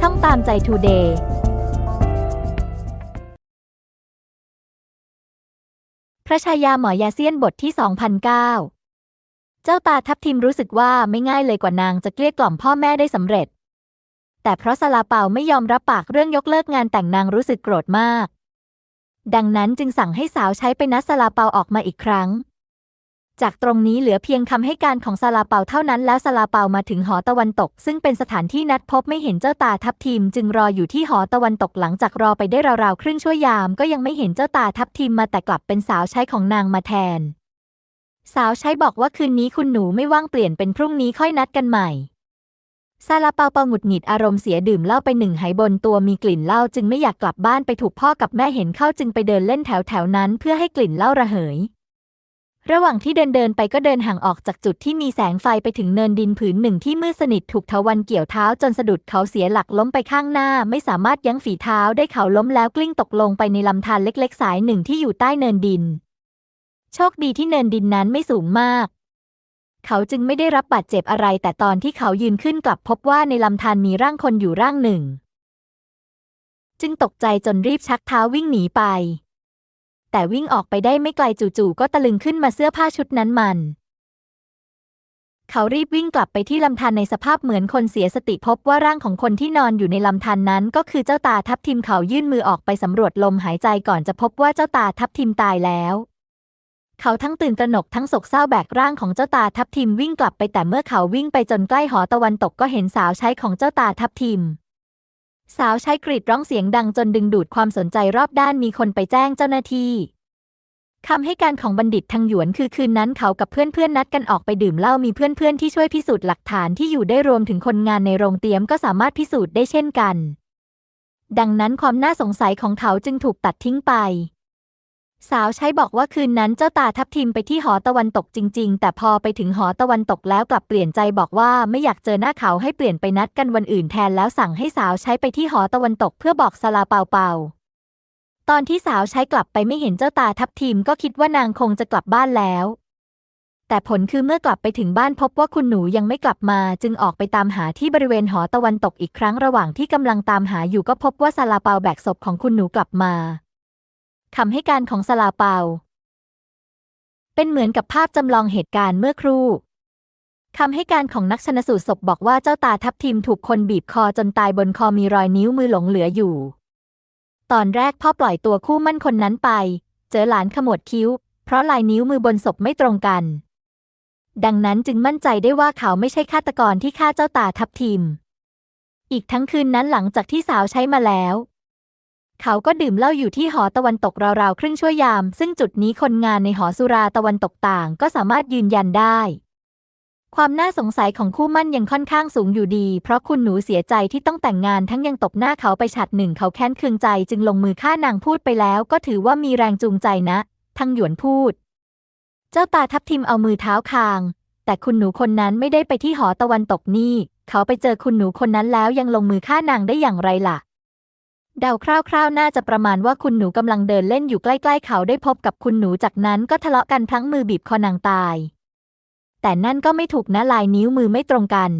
ช่องตามใจทูเดย์พระชายาหมอยาเซียนบทที่ 2009 เจ้าตาทับทิมรู้สึกว่าไม่ง่ายเลยกว่านางจะเกลี้ยกล่อมพ่อแม่ได้สำเร็จ แต่เพราะซาลาเปาไม่ยอมรับปากเรื่องยกเลิกงานแต่งนางรู้สึกโกรธมาก ดังนั้นจึงสั่งให้สาวใช้ไปนัดซาลาเปาออกมาอีกครั้ง จากตรงนี้เหลือเพียงคำให้การของซาลาเปาเท่านั้นแล้วซาลาเปามาถึงหอตะวันตก ซึ่งเป็นสถานที่นัดพบไม่เห็นเจ้าตาทับทิม จึงรออยู่ที่หอตะวันตกหลังจากรอไปได้ราวๆครึ่งชั่วยาม ก็ยังไม่เห็นเจ้าตาทับทิมมาแต่กลับเป็นสาวใช้ของนางมาแทน สาวใช้บอกว่าคืนนี้คุณหนูไม่ว่างเปลี่ยนเป็นพรุ่งนี้ค่อยนัดกันใหม่ซาลาเปาเปาหงุดหงิดอารมณ์เสียดื่มเหล้าไปหนึ่งไหบนตัวมีกลิ่นเหล้าจึงไม่อยากกลับบ้านไปถูกพ่อกับแม่เห็นเข้าจึงไปเดินเล่นแถวแถวๆนั้นเพื่อให้กลิ่นเหล้าระเหย ระหว่างที่เดินเดินไปก็เดินห่างออกจากจุดที่มีแสงไฟไปถึงเนินดินผืนหนึ่งที่มืดสนิทถูกเถาวันเกี่ยวเท้าจนสะดุดเขาเสียหลักล้มไปข้างหน้า ไม่สามารถยั้งฝีเท้าได้เขาล้มแล้วกลิ้งตกลงไปในลำธารเล็กๆ สายหนึ่งที่อยู่ใต้เนินดิน โชคดีที่เนินดินนั้นไม่สูงมาก เขาจึงไม่ได้รับบาดเจ็บอะไร แต่ตอนที่เขายืนขึ้นกลับพบว่าในลำธารมีร่างคนอยู่ร่างหนึ่ง จึงตกใจจนรีบชักเท้าวิ่งหนีไป แต่วิ่งออกไปได้ไม่ไกลจู่ๆก็ตะลึงขึ้นมาเสื้อผ้าชุดนั้นมัน เขารีบวิ่งกลับไปที่ลำธารในสภาพเหมือนคนเสียสติพบว่าร่างของคนที่นอนอยู่ในลำธารนนั้น ก็คือเจ้าตาทับทิมเขายื่นมือออกไปสำรวจลมหายใจก่อนจะพบว่าเจ้าตาทับทิมตายแล้วเขาทั้งตื่นตระหนกทั้งโศกเศร้าแบกร่างของเจ้าตาทับทิมวิ่งกลับไปแต่เมื่อเขาวิ่งไปจนใกล้หอตะวันตกก็เห็นสาวใช้ของเจ้าตาทับทิม สาวใช้กรีดร้องเสียงดังจนดึงดูดความสนใจรอบด้านมีคนไปแจ้งเจ้าหน้าที่คำให้การของบัณฑิตทางหยวนคือคืนนั้นเขากับเพื่อนๆนัดกันออกไปดื่มเหล้ามีเพื่อนๆที่ช่วยพิสูจน์หลักฐานที่อยู่ได้รวมถึงคนงานในโรงเตรียมก็สามารถพิสูจน์ได้เช่นกัน ดังนั้นความน่าสงสัยของเขาจึงถูกตัดทิ้งไป สาวใช้บอกว่าคืนนั้นเจ้าตาทับทิมไปที่หอตะวันตกจริง ๆ แต่พอไปถึงหอตะวันตกแล้วกลับเปลี่ยนใจบอกว่าไม่อยากเจอหน้าเขาให้เปลี่ยนไปนัดกันวันอื่นแทนแล้วสั่งให้สาวใช้ไปที่หอตะวันตกเพื่อบอกสลาเปาเปาตอนที่สาวใช้กลับไปไม่เห็นเจ้าตาทับทิมก็คิดว่านางคงจะกลับบ้านแล้ว แต่ผลคือเมื่อกลับไปถึงบ้านพบว่าคุณหนูยังไม่กลับมา จึงออกไปตามหาที่บริเวณหอตะวันตกอีกครั้งระหว่างที่กำลังตามหาอยู่ก็พบว่าซาลาเปาแบกศพของคุณหนูกลับมา คำให้การของซาลาเปา เป็นเหมือนกับภาพจำลองเหตุการณ์เมื่อครู่คำให้การของนักชนสูตรศพบอกว่าเจ้าตาทับทิมถูกคนบีบคอจนตายบนคอมีรอยนิ้วมือหลงเหลืออยู่ ตอนแรกพ่อปล่อยตัวคู่มั่นคนนั้นไป เจอหลานขมวดคิ้ว เพราะลายนิ้วมือบนศพไม่ตรงกัน ดังนั้นจึงมั่นใจได้ว่าเขาไม่ใช่ฆาตกรที่ฆ่าเจ้าตาทับทิม อีกทั้งคืนนั้นหลังจากที่สาวใช้มาแล้ว เขาก็ดื่มเหล้าอยู่ที่หอตะวันตกราวๆครึ่งชั่วยาม ซึ่งจุดนี้คนงานในหอสุราตะวันตกต่างก็สามารถยืนยันได้ ความน่าสงสัยของคู่มั่นยังค่อนข้างสูงอยู่ดี เพราะคุณหนูเสียใจที่ต้องแต่งงานทั้งยังตบหน้าเขาไปฉัดหนึ่งเขาแค้นเคืองใจจึงลงมือฆ่านางพูดไปแล้ว ก็ถือว่ามีแรงจูงใจนะ ทั้งหยวนพูด เจ้าตาทับทิมเอามือเท้าคาง แต่คุณหนูคนนั้นไม่ได้ไปที่หอตะวันตกนี่ เขาไปเจอคุณหนูคนนั้นแล้วยังลงมือฆ่านางได้อย่างไรล่ะ เดาคร่าวๆ น่าจะประมาณว่าคุณหนูกำลังเดินเล่นอยู่ใกล้ๆ เขาได้พบกับคุณหนูจากนั้นก็ทะเลาะกันพลั้งมือบีบคอนางตาย แต่นั่นก็ไม่ถูกนะลายนิ้วมือไม่ตรงกัน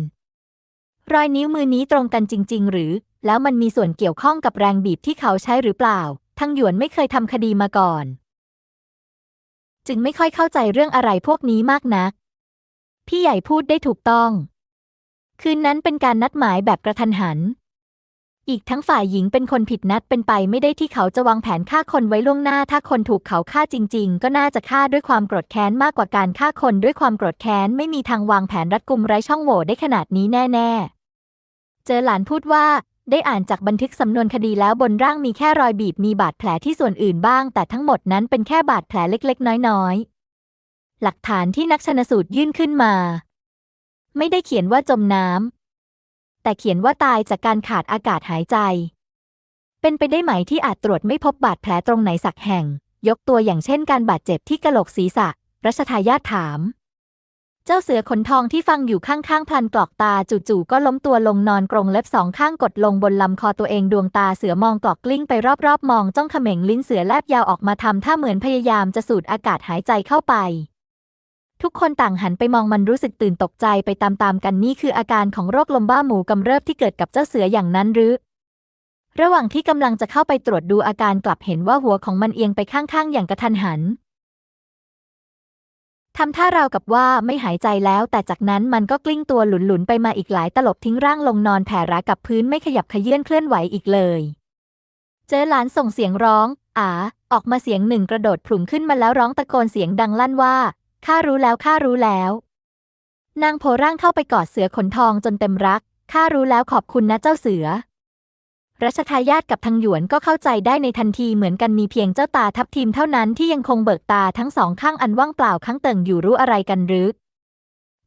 รอยนิ้วมือนี้ตรงกันจริง ๆ หรือ แล้วมันมีส่วนเกี่ยวข้องกับแรงบีบที่เขาใช้หรือเปล่า ทั้งหยวนไม่เคยทำคดีมาก่อน จึงไม่ค่อยเข้าใจเรื่องอะไรพวกนี้มากนัก พี่ใหญ่พูดได้ถูกต้อง คืนนั้นเป็นการนัดหมายแบบกระทันหัน อีกทั้งฝ่ายหญิงเป็นคนผิดนัดเป็นไปไม่ได้ที่เขาจะวางแผนฆ่าคนไว้ล่วงหน้า ถ้าคนถูกเขาฆ่าจริง ๆ ก็น่าจะฆ่าด้วยความโกรธแค้นมากกว่าการฆ่าคนด้วยความโกรธแค้นไม่มีทางวางแผนรัดกุมไร้ช่องโหว่ได้ขนาดนี้แน่ๆ เจอหลานพูดว่า ได้อ่านจากบันทึกสำนวนคดีแล้วบนร่างมีแค่รอยบีบมีบาดแผลที่ส่วนอื่นบ้าง แต่ทั้งหมดนั้นเป็นแค่บาดแผลเล็กๆ น้อยๆ หลักฐานที่นักชนสูตรยื่นขึ้นมา ไม่ได้เขียนว่าจมน้ำ แต่เขียนว่าตายจากการขาดอากาศหายใจ เป็นไปได้ไหมที่อาจตรวจไม่พบบาดแผลตรงไหนสักแห่ง ยกตัวอย่างเช่นการบาดเจ็บที่กะโหลกศีรษะ รัชทายาทถาม เจ้าเสือขนทองที่ฟังอยู่ข้างๆพลันกรอกตาจู่ๆก็ล้มตัวลงนอนกรงเล็บสองข้างกดลงบนลำคอตัวเองดวงตาเสือมองกรอกกลิ้งไปรอบๆ มองจ้องเขม็งลิ้นเสือแลบยาวออกมาทำท่าเหมือนพยายามจะสูดอากาศหายใจเข้าไป ทุกคนต่างหันไปมองมันรู้สึกตื่นตกใจไปตามๆกันนี่คืออาการของโรคลมบ้าหมูกำเริบที่เกิดกับเจ้าเสืออย่างนั้นหรือ ระหว่างที่กำลังจะเข้าไปตรวจดูอาการกลับเห็นว่าหัวของมันเอียงไปข้างๆ อย่างกระทันหันทำท่าราวกับว่าไม่หายใจแล้ว แต่จากนั้นมันก็กลิ้งตัวหลุนๆ ไปมาอีกหลายตลบทิ้งร่างลงนอนแผ่รากับพื้นไม่ขยับขยื่นเคลื่อนไหวอีกเลย เจอหลานส่งเสียงร้อง อาออกมาเสียงหนึ่งกระโดดผุ่มขึ้นมาแล้วร้องตะโกนเสียงดังลั่นว่า ข้ารู้แล้วข้ารู้แล้ว นางโผร่างเข้าไปกอดเสือขนทองจนเต็มรัก ข้ารู้แล้วขอบคุณนะเจ้าเสือ รัชทายาทกับทางหยวนก็เข้าใจได้ในทันทีเหมือนกันมีเพียงเจ้าตาทับทิมเท่านั้นที่ยังคงเบิกตาทั้งสองข้างอันว่างเปล่าข้างเติ่งอยู่รู้อะไรกันหรือ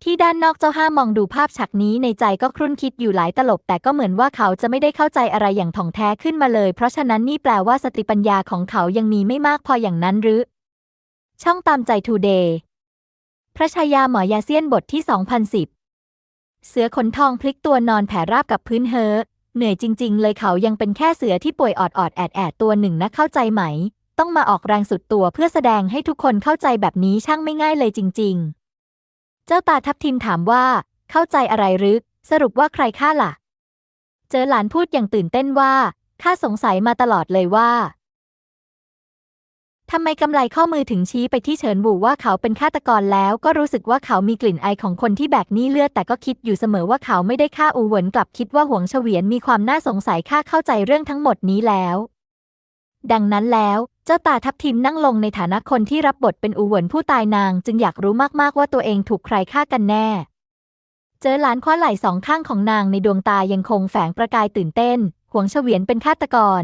ที่ด้านนอกเจ้าห้ามองดูภาพฉากนี้ในใจก็ครุ่นคิดอยู่หลายตลบ แต่ก็เหมือนว่าเขาจะไม่ได้เข้าใจอะไรอย่างถ่องแท้ขึ้นมาเลย เพราะฉะนั้นนี่แปลว่าสติปัญญาของเขายังมีไม่มากพออย่างนั้นหรือ ช่องตามใจทูเดย์ พระชายาหมอยาเซียนบทที่ 2010 เสือขนทองพลิกตัวนอนแผ่ราบกับพื้นเฮอเหนื่อยจริง ๆ เลยเขายังเป็นแค่เสือที่ป่วยออดออดแอดแอดตัวหนึ่งนะเข้าใจไหม ต้องมาออกแรงสุดตัวเพื่อแสดงให้ทุกคนเข้าใจแบบนี้ช่างไม่ง่ายเลยจริง ๆ เจ้าตาทับทิมถามว่า เข้าใจอะไรหรือสรุปว่าใครฆ่าล่ะ เจอหลานพูดอย่างตื่นเต้นว่าข้าสงสัยมาตลอดเลยว่า ทำไมกำไลข้อมือถึงชี้ไปที่เฉินบูว่าเขาเป็นฆาตกรแล้วก็รู้สึกว่าเขามีกลิ่นไอของคนที่แบกหนี้เลือด แต่ก็คิดอยู่เสมอว่าเขาไม่ได้ฆ่าอูเหวินกลับคิดว่าหวงเฉวียนมีความน่าสงสัยข้าเข้าใจเรื่องทั้งหมดนี้แล้ว ดังนั้นแล้ว เจ้าตาทับทิมนั่งลงในฐานะคนที่รับบทเป็นอูเหวินผู้ตายนาง จึงอยากรู้มากๆว่าตัวเองถูกใครฆ่ากันแน่ เจอหลานคว้าไหล่สองข้างของนางในดวงตายังคงแฝงประกายตื่นเต้น หวงเฉวียนเป็นฆาตกร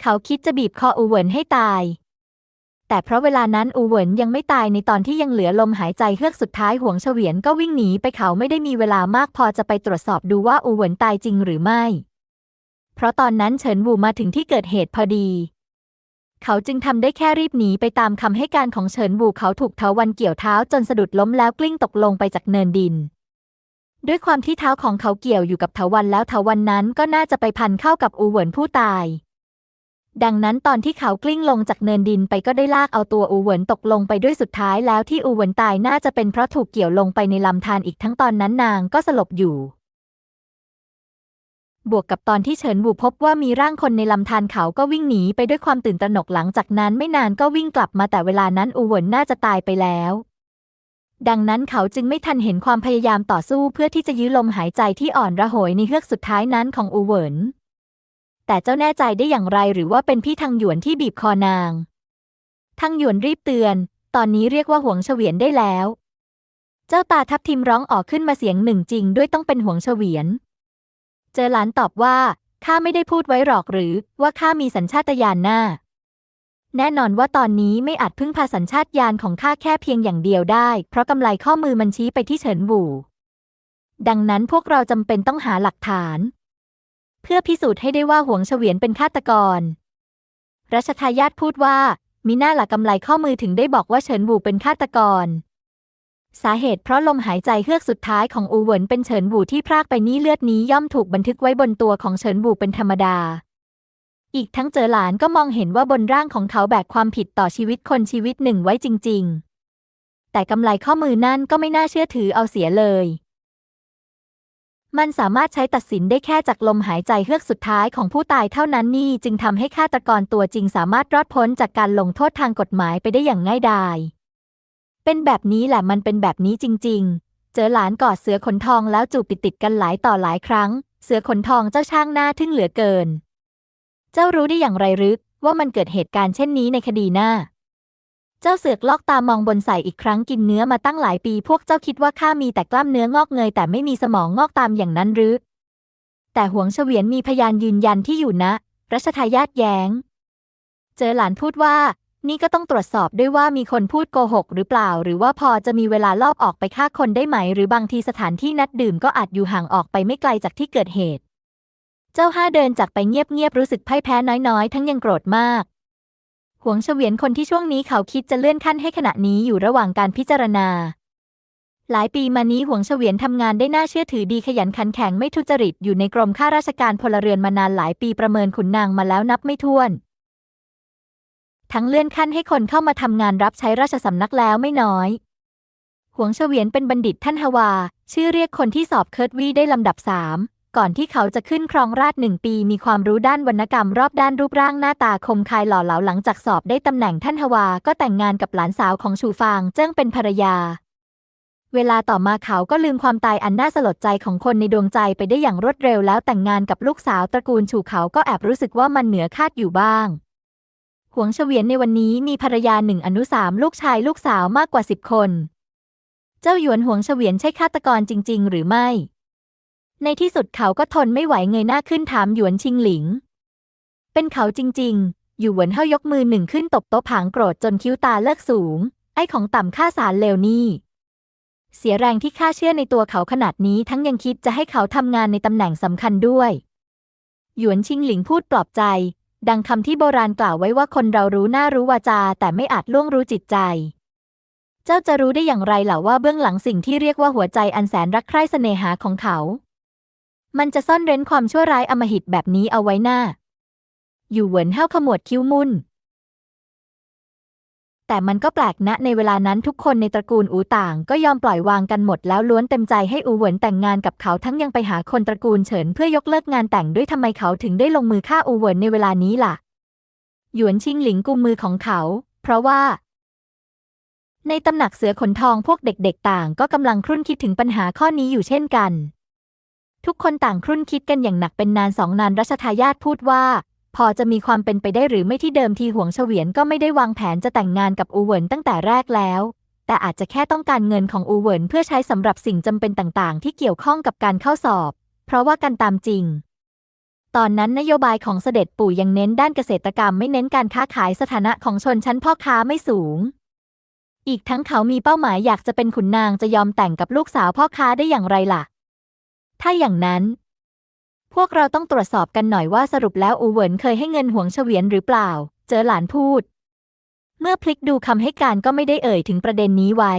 เขาคิดจะบีบคออูเหวินให้ตาย แต่เพราะเวลานั้นอูเหวินยังไม่ตายในตอนที่ยังเหลือลมหายใจเฮือกสุดท้ายห่วงเฉวียนก็วิ่งหนีไปเขาไม่ได้มีเวลามากพอจะไปตรวจสอบดูว่าอูเหวินตายจริงหรือไม่ เพราะตอนนั้นเฉินวูมาถึงที่เกิดเหตุพอดี เขาจึงทำได้แค่รีบหนีไปตามคำให้การของเฉินวูเขาถูกเทาวันเกี่ยวเท้าจนสะดุดล้มแล้วกลิ้งตกลงไปจากเนินดินด้วยความที่เท้าของเขาเกี่ยวอยู่กับเถาวันแล้วเถาวันนั้นก็น่าจะไปพันเข้ากับอูเหวินผู้ตาย ดังนั้นตอนที่เขากลิ้งลงจากเนินดินไปก็ได้ลากเอาตัวอูเหวินตกลงไปด้วยสุดท้ายแล้วที่อูเหวินตายน่าจะเป็นเพราะถูกเกี่ยวลงไปในลำธารอีกทั้งตอนนั้นนางก็สลบอยู่ บวกกับตอนที่เฉินบูพบว่ามีร่างคนในลำธารเขาก็วิ่งหนีไปด้วยความตื่นตระหนกหลังจากนั้นไม่นานก็วิ่งกลับมาแต่เวลานั้นอูเหวินน่าจะตายไปแล้วดังนั้นเขาจึงไม่ทันเห็นความพยายามต่อสู้เพื่อที่จะยื้อลมหายใจที่อ่อนระหยในเฮือกสุดท้ายนั้นของอูเหวิน แต่เจ้าแน่ใจได้อย่างไรหรือว่าเป็นพี่ทางหยวนที่บีบคอนาง ทางหยวนรีบเตือน ตอนนี้เรียกว่าหวงเฉวียนได้แล้ว เจ้าตาทับทิมร้องออกขึ้นมาเสียงหนึ่งจริง ด้วยต้องเป็นหวงเฉวียน เจอหลานตอบว่าข้าไม่ได้พูดไว้หรอกหรือว่าข้ามีสัญชาตญาณหน้า แน่นอนว่าตอนนี้ไม่อาจพึ่งพาสัญชาตญาณของข้าแค่เพียงอย่างเดียวได้ เพราะกำไลข้อมือมันชี้ไปที่เฉินหวูดังนั้นพวกเราจำเป็นต้องหาหลักฐาน เพื่อพิสูจน์ให้ได้ว่าหวงเฉวียนเป็นฆาตกร รัชทายาทพูดว่า มีหน้าหลักกำไลข้อมือถึงได้บอกว่าเฉินหวูเป็นฆาตกร สาเหตุเพราะลมหายใจเฮือกสุดท้ายของอูเหวินเป็นเฉินหวูที่พรากไปนี้เลือดนี้ย่อมถูกบันทึกไว้บนตัวของเฉินหวูเป็นธรรมดา อีกทั้งเจอหลานก็มองเห็นว่าบนร่างของเขาแบกความผิดต่อชีวิตคนชีวิตหนึ่งไว้จริง ๆ แต่กำไลข้อมือนั่นก็ไม่น่าเชื่อถือเอาเสียเลย มันสามารถใช้ตัดสินได้แค่จากลมหายใจเฮือกสุดท้ายของผู้ตายเท่านั้นนี่จึงทำให้ฆาตกรตัวจริงสามารถรอดพ้นจากการลงโทษทางกฎหมายไปได้อย่างง่ายดาย เป็นแบบนี้แหละมันเป็นแบบนี้จริง ๆ เจอหลานกอดเสือขนทองแล้วจูบติดๆกันหลายต่อหลายครั้ง เสือขนทองเจ้าช่างหน้าทึ่งเหลือเกิน เจ้ารู้ได้อย่างไรรือว่ามันเกิดเหตุการณ์เช่นนี้ในคดีหน้า เจ้าเสือกลอกตามองบนใส่อีกครั้งกินเนื้อมาตั้งหลายปี พวกเจ้าคิดว่าข้ามีแต่กล้ามเนื้องอกเงยแต่ไม่มีสมองงอกตามอย่างนั้นหรือ แต่หวงเฉวียนมีพยานยืนยันที่อยู่นะ รัชทายาทแย้ง เจอหลานพูดว่า นี่ก็ต้องตรวจสอบด้วยว่ามีคนพูดโกหกหรือเปล่า หรือว่าพอจะมีเวลาลอบออกไปฆ่าคนได้ไหม หรือบางทีสถานที่นัดดื่มก็อาจอยู่ห่างออกไปไม่ไกลจากที่เกิดเหตุ เจ้าห้าเดินจากไปเงียบๆรู้สึกพ่ายแพ้น้อยๆ ทั้งยังโกรธมาก หวงเฉวียนคนที่ช่วงนี้เขาคิดจะเลื่อนขั้นให้ขณะนี้อยู่ระหว่างการพิจารณา หลายปีมานี้หวงเฉวียนทำงานได้น่าเชื่อถือดีขยันขันแข็งไม่ทุจริตอยู่ในกรมข้าราชการพลเรือนมานานหลายปีประเมินขุนนางมาแล้วนับไม่ถ้วน ทั้งเลื่อนขั้นให้คนเข้ามาทำงานรับใช้ราชสำนักแล้วไม่น้อยหวงเฉวียนเป็นบัณฑิตท่านฮวา ชื่อเรียกคนที่สอบเคิร์ดวีได้ลำดับสาม ก่อนที่เขาจะขึ้นครองราชหนึ่งปี มีความรู้ด้านวรรณกรรมรอบด้านรูปร่างหน้าตาคมคายหล่อเหลาหลังจากสอบได้ตำแหน่งท่านฮวา ก็แต่งงานกับหลานสาวของชูฟางเจิ้งเป็นภรรยา เวลาต่อมาเขาก็ลืมความตายอันน่าสลดใจของคนในดวงใจไปได้อย่างรวดเร็วแล้วแต่งงานกับลูกสาวตระกูลฉูเขาก็แอบรู้สึกว่ามันเหนือคาดอยู่บ้างหวงเฉวียนในวันนี้มีภรรยาหนึ่งอนุสามลูกชายลูกสาวมากกว่าสิบคน เจ้าหยวนหวงเฉวียนใช่ฆาตกรจริง ๆ หรือไม่ ในที่สุดเขาก็ทนไม่ไหวเงยหน้าขึ้นถามหยวนชิงหลิง เป็นเขาจริงๆ อยู่หวนเฮายกมือหนึ่งขึ้นตบโต๊ะผางโกรธจนคิ้วตาเลิกสูง ไอ้ของต่ำค่าสารเลวนี่ เสียแรงที่ข้าเชื่อในตัวเขาขนาดนี้ทั้งยังคิดจะให้เขาทำงานในตำแหน่งสำคัญด้วย หยวนชิงหลิงพูดปลอบใจ ดังคำที่โบราณกล่าวไว้ว่าคนเรารู้หน้ารู้วาจา แต่ไม่อาจล่วงรู้จิตใจเจ้าจะรู้ได้อย่างไรเหล่ะว่าเบื้องหลังสิ่งที่เรียกว่าหัวใจอันแสนรักใคร่เสน่หาของเขา มันจะซ่อนเร้นความชั่วร้ายอำมหิตแบบนี้เอาไว้หน้า อยู่เหวินเห้าขมวดคิ้วมุนแต่มันก็แปลกนะในเวลานั้นทุกคนในตระกูลอูต่าง ก็ยอมปล่อยวางกันหมดแล้วล้วนเต็มใจให้อูเหวินแต่งงานกับเขาทั้งยังไปหาคนตระกูลเฉินเพื่อยกเลิกงานแต่งด้วยทำไมเขาถึงได้ลงมือฆ่าอูเหวินในเวลานี้ล่ะ หยวนชิงหลิงกุมมือของเขา เพราะว่าในตำหนักเสือขนทองพวกเด็กๆ ต่างก็กำลังครุ่นคิดถึงปัญหาข้อนี้อยู่เช่นกัน ทุกคนต่างครุ่นคิดกันอย่างหนักเป็นนานสองนานรัชทายาทพูดว่า พอจะมีความเป็นไปได้หรือไม่ที่เดิมทีหวงเฉวียนก็ไม่ได้วางแผนจะแต่งงานกับอูเหวินตั้งแต่แรกแล้ว แต่อาจจะแค่ต้องการเงินของอูเหวินเพื่อใช้สำหรับสิ่งจำเป็นต่างๆ ที่เกี่ยวข้องกับการเข้าสอบ เพราะว่ากันตามจริง ตอนนั้นนโยบายของเสด็จปู่ยังเน้นด้านเกษตรกรรมไม่เน้นการค้าขายสถานะของชนชั้นพ่อค้าไม่สูงอีกทั้งเขามีเป้าหมายอยากจะเป็นขุนนางจะยอมแต่งกับลูกสาวพ่อค้าได้อย่างไรล่ะ ถ้าอย่างนั้น พวกเราต้องตรวจสอบกันหน่อยว่าสรุปแล้วอูเหวินเคยให้เงินหวงเฉวียนหรือเปล่า เจอหลานพูด เมื่อพลิกดูคำให้การก็ไม่ได้เอ่ยถึงประเด็นนี้ไว้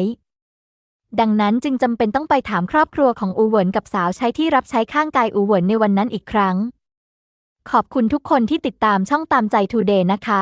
ดังนั้นจึงจำเป็นต้องไปถามครอบครัวของอูเหวินกับสาวใช้ที่รับใช้ข้างกายอูเหวินในวันนั้นอีกครั้ง ขอบคุณทุกคนที่ติดตามช่องตามใจทูเดย์นะคะ